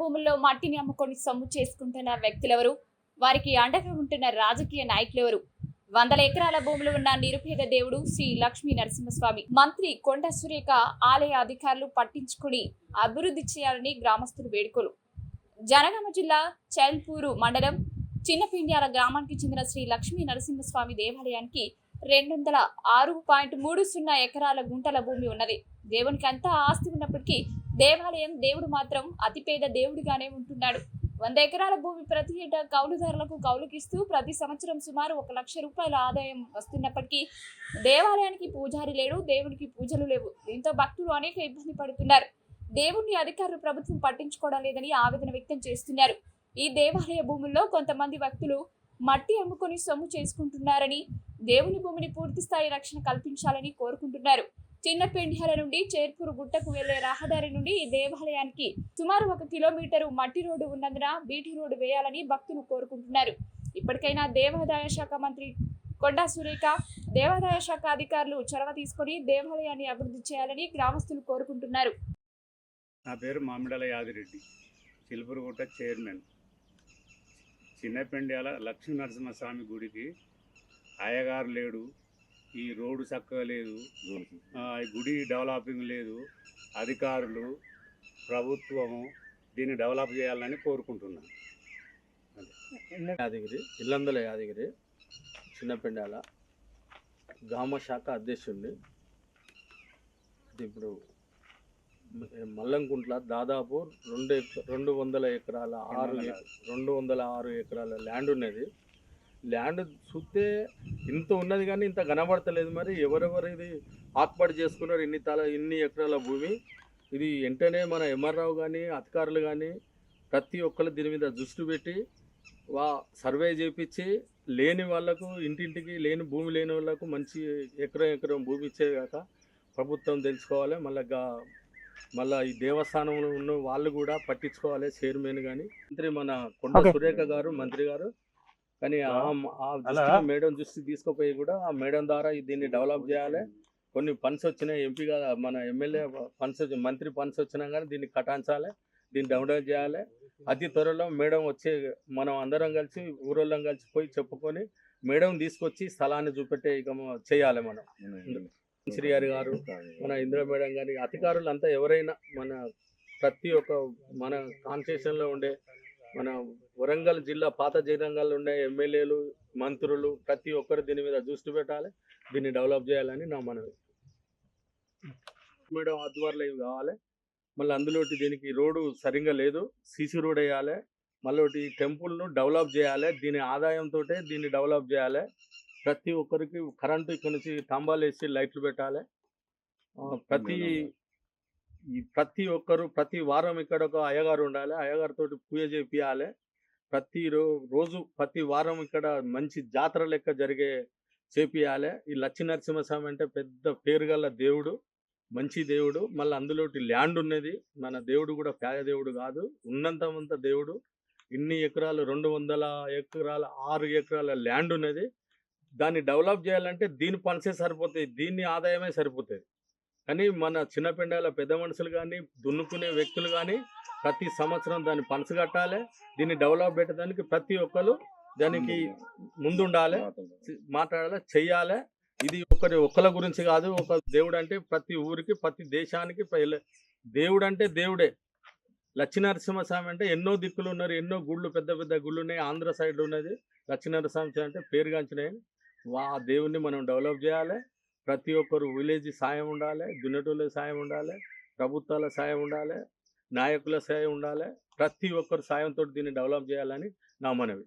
భూముల్లో మట్టిని అమ్ముకొని సొమ్ము చేసుకుంటున్న వ్యక్తులెవరు? వారికి అండగా ఉంటున్న రాజకీయ నాయకులెవరు? వందల ఎకరాల భూములు ఉన్న నిరుపేద దేవుడు శ్రీ లక్ష్మీ నరసింహస్వామి. మంత్రి కొండ సురేఖ ఆలయ అధికారులు పట్టించుకుని అభివృద్ధి చేయాలని గ్రామస్తులు వేడుకలు. జనగామ జిల్లా చైల్పూరు మండలం చిన్నపిండ్యాల గ్రామానికి చెందిన శ్రీ లక్ష్మీ నరసింహస్వామి దేవాలయానికి రెండు వందల ఆరు పాయింట్ మూడు సున్నా ఎకరాల గుంటల భూమి ఉన్నది. దేవునికి అంతా ఆస్తి ఉన్నప్పటికీ దేవాలయం దేవుడు మాత్రం అతిపేద దేవుడిగానే ఉంటున్నాడు. వంద ఎకరాల భూమి ప్రతి ఏటా కౌలుదారులకు కౌలుకిస్తూ ప్రతి సంవత్సరం సుమారు ఒక లక్ష రూపాయల ఆదాయం వస్తున్నప్పటికీ దేవాలయానికి పూజారి లేడు దేవునికి పూజలు లేవు. దీంతో భక్తులు అనేక ఇబ్బంది పడుతున్నారు. దేవుణ్ణి అధికారులు ప్రభుత్వం పట్టించుకోవడం లేదని ఆవేదన వ్యక్తం చేస్తున్నారు. ఈ దేవాలయ భూముల్లో కొంతమంది భక్తులు మట్టి అమ్ముకొని సొమ్ము చేసుకుంటున్నారని దేవుని భూమిని పూర్తి స్థాయి రక్షణ కల్పించాలని కోరుకుంటున్నారు. చిన్నపెండిహల నుండి చేర్పూరు గుట్టకు వెళ్ళే రహదారి నుండి ఈ దేవాలయానికి సుమారు ఒక కిలోమీటరు మట్టి రోడ్డు ఉన్నందున బీటీ రోడ్డు వేయాలని భక్తులు కోరుకుంటున్నారు. ఇప్పటికైనా దేవాదాయ శాఖ మంత్రి కొండా సురేఖ దేవాదాయ శాఖ అధికారులు చొరవ తీసుకొని దేవాలయాన్ని అభివృద్ధి చేయాలని గ్రామస్తులు కోరుకుంటున్నారు. నా పేరు మామిడల యాదిరెడ్డి చిలుపురుగుట్ట చైర్మన్. చిన్నపెండ్యాల లక్ష్మీ నరసింహస్వామి గుడికి అయ్యగారు లేడు ఈ రోడ్డు చక్కగా లేదు గుడి డెవలపింగ్ లేదు అధికారులు ప్రభుత్వము దీన్ని డెవలప్ చేయాలని కోరుకుంటున్నాను. యాదగిరి? ఇల్లందుల యాదగిరి చిన్నపెండాల గ్రామ శాఖ అధ్యక్షుడిని. ఇప్పుడు మల్లంకుంట్ల దాదాపు రెండు రెండు వందల ఎకరాల ఆరు రెండు వందల ఆరు ఎకరాల ల్యాండ్ ఉన్నది. ల్యాండ్ చూస్తే ఇంత ఉన్నది కానీ ఇంత కనబడతలేదు మరి. ఎవరెవరు ఇది ఆక్పడి చేసుకున్నారు? ఇన్ని తల ఇన్ని ఎకరాల భూమి. ఇది వెంటనే మన ఎంఆర్రావు కానీ అధికారులు కానీ ప్రతి ఒక్కరు దీని మీద దృష్టి పెట్టి వా సర్వే చేపించి లేని వాళ్ళకు ఇంటింటికి లేని భూమి లేని వాళ్ళకు మంచి ఎకరం ఎకరం భూమి ఇచ్చేగాక ప్రభుత్వం తెలుసుకోవాలి. మళ్ళీ గా- మళ్ళీ ఈ దేవస్థానంలో ఉన్న వాళ్ళు కూడా పట్టించుకోవాలి చైర్మన్ కానీ మంత్రి మన కొండ. సురేఖ గారు మంత్రి గారు కానీ ఆ మేడం దృష్టి తీసుకుపోయి కూడా ఆ మేడం ద్వారా దీన్ని డెవలప్ చేయాలి. కొన్ని ఫండ్స్ వచ్చినాయి. ఎంపీ గారు మన ఎమ్మెల్యే ఫండ్స్ వచ్చి మంత్రి ఫండ్స్ వచ్చినా కానీ దీన్ని కటాంచాలి దీన్ని డెవలప్ చేయాలి. అతి త్వరలో మేడం వచ్చే మనం అందరం కలిసి ఊరోళ్ళం కలిసి పోయి చెప్పుకొని మేడం తీసుకొచ్చి స్థలాన్ని చూపెట్టే ఇక చేయాలి మనం. శ్రీ గారి గారు మన ఇందిరా మేడం గారి అధికారులు అంతా ఎవరైనా మన ప్రతి ఒక్క మన కాన్స్టిట్యూషన్లో ఉండే మన వరంగల్ జిల్లా పాత జిల్లాలో ఉండే ఎమ్మెల్యేలు మంత్రులు ప్రతి ఒక్కరు దీని మీద దృష్టి పెట్టాలి. దీన్ని డెవలప్ చేయాలని నా మనవి. మేడం ఆధ్వర్యంలో ఇవి కావాలి? మళ్ళీ అందులోటి దీనికి రోడ్డు సరిగ్గా లేదు. సీసీ రోడ్ వేయాలి. మళ్ళీ ఒకటి టెంపుల్ను డెవలప్ చేయాలి. దీని ఆదాయంతో దీన్ని డెవలప్ చేయాలి. ప్రతి ఒక్కరికి కరెంటు ఇక్కడ నుంచి స్తంభాలు వేసి లైట్లు పెట్టాలి. ప్రతి ఈ ప్రతి ఒక్కరు ప్రతి వారం ఇక్కడ ఒక అయ్యగారు ఉండాలి. అయ్యగారితో తోటి పూజ చేపియాలి ప్రతి రో రోజు ప్రతి వారం ఇక్కడ మంచి జాతర లెక్క జరిగే చేపియాలి ఈ లచ్చి అంటే పెద్ద పేరు గల దేవుడు మంచి దేవుడు. మళ్ళీ అందులోటి ల్యాండ్ ఉన్నది. మన దేవుడు కూడా పేద దేవుడు కాదు. ఉన్నంతమంత దేవుడు. ఇన్ని ఎకరాలు రెండు వందల ఎకరాల ఆరు ఎకరాల ల్యాండ్ ఉన్నది. దాన్ని డెవలప్ చేయాలంటే దీని పనిసే సరిపోతాయి. దీన్ని ఆదాయమే సరిపోతుంది. కానీ మన చిన్నపిండాల పెద్ద మనుషులు కానీ దున్నుకునే వ్యక్తులు కానీ ప్రతి సంవత్సరం దాన్ని పనసు కట్టాలి. దీన్ని డెవలప్ పెట్టడానికి ప్రతి ఒక్కరు దానికి ముందుండాలి. మాట్లాడాలి. చెయ్యాలి. ఇది ఒకరి ఒక్కల గురించి కాదు ఒక దేవుడు అంటే ప్రతి ఊరికి ప్రతి దేశానికి దేవుడు అంటే దేవుడే. లక్ష్మీనరసింహస్వామి అంటే ఎన్నో దిక్కులు ఉన్నారు ఎన్నో గుళ్ళు పెద్ద పెద్ద గుళ్ళు ఉన్నాయి. ఆంధ్ర సైడ్ ఉన్నది లక్ష్మీనరసింహస్వామి అంటే పేరుగాంచినాయి వా ఆ దేవుణ్ణి మనం డెవలప్ చేయాలి. ప్రతి ఒక్కరు విలేజ్ సాయం ఉండాలి దున్నటోళ్ళ సాయం ఉండాలి ప్రభుత్వాల సాయం ఉండాలి నాయకుల సాయం ఉండాలి ప్రతి ఒక్కరు సాయంతో దీన్ని డెవలప్ చేయాలని నా మనవి.